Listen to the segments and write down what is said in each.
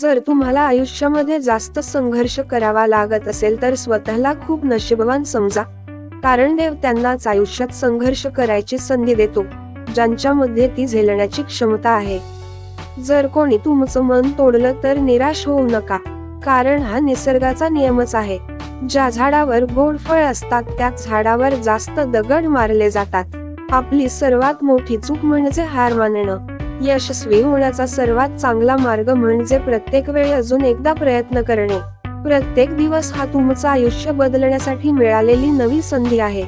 जर तुम्हाला आयुष्यामध्ये जास्त संघर्ष करावा लागत असेल तर स्वतःला खूप नशीबवान समजा. कारण देव त्यांनाच आयुष्यात संघर्ष करायची संधी देतो ज्यांच्यामध्ये ती झेलण्याची क्षमता आहे. जर कोणी तुमचं मन तोडलं तर निराश होऊ नका कारण हा निसर्गाचा नियमच आहे. ज्या झाडावर गोड फळ असतात त्याच झाडावर जास्त दगड मारले जातात. आपली सर्वात मोठी चूक म्हणजे हार मानणं. यशस्वी होण्याचा सर्वात चांगला मार्ग म्हणजे प्रत्येक वेळी अजून एकदा प्रयत्न करणे. प्रत्येक दिवस हा तुमचं आयुष्य बदलण्यासाठी मिळालेली नवी संधी आहे.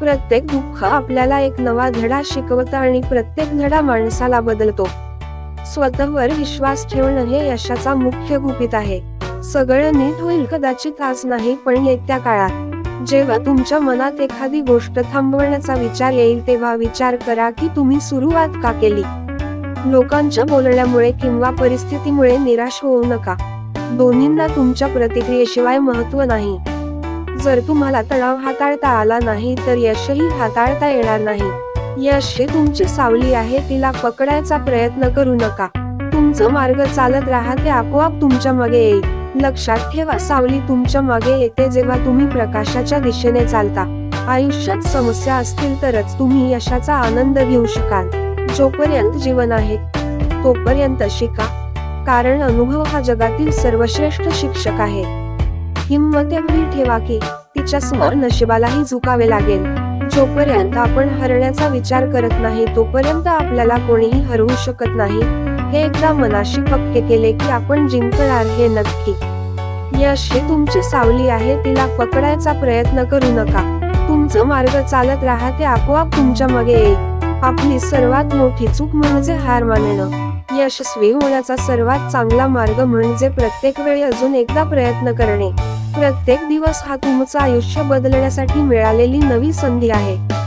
प्रत्येक दुःख आपल्याला एक नवा धडा शिकवतं आणि प्रत्येक धडा माणसाला बदलतो. स्वतःवर विश्वास ठेवणं हे यशाचा मुख्य गुपित आहे. सगळं नीट होईल कदाचित आज नाही पण येत्या काळात. जेव्हा तुमच्या मनात एखादी गोष्ट थांबवण्याचा विचार येईल तेव्हा विचार करा की तुम्ही सुरुवात का केली? लोकांच्या बोलण्यामुळे किंवा परिस्थितीमुळे निराश होऊ नका. दोन्हींना तुमच्या प्रतिक्रियेशिवाय महत्त्व नाही. जर तुम्हाला तणाव हाताळता आला नाही तर यशही हाताळता येणार नाही. यश ही तुमची सावली आहे तिला पकडायचा प्रयत्न करू नका. तुमचं मार्ग चालत राहा ते आपोआप तुमच्या मागे येईल. लक्षात ठेवा सावली तुमच्या मागे येते जेव्हा तुम्ही प्रकाशाच्या दिशेने चालता. आयुष्यात समस्या असतील तरच तुम्ही यशाचा आनंद घेऊ शकाल. जोपर्यंत जीवन आहे तोपर्यंत शिका. कारण अनुभव हा जगातील सर्वश्रेष्ठ शिक्षक आहे. हिंमत एवढी ठेवा की तिच्या समोर नशिबालाही झुकावे लागेल. जोपर्यंत आपण हरण्याचा विचार करत नाही तोपर्यंत आपल्याला कोणीही हरवू शकत नाही. हे एकदा मनाशी पक्के केले की आपण जिंकणार हे नक्की. यश हे तुमची सावली आहे तिला पकडायचा प्रयत्न करू नका. तुमचं मार्ग चालत राहा ते आपोआप तुमच्या मागे येईल. आपली सर्वात मोठी चूक म्हणजे हार मानणं. यशस्वी होण्याचा सर्वात चांगला मार्ग म्हणजे प्रत्येक वेळी अजून एकदा प्रयत्न करणे. प्रत्येक दिवस हा तुमचं आयुष्य बदलण्यासाठी मिळालेली नवी संधी आहे.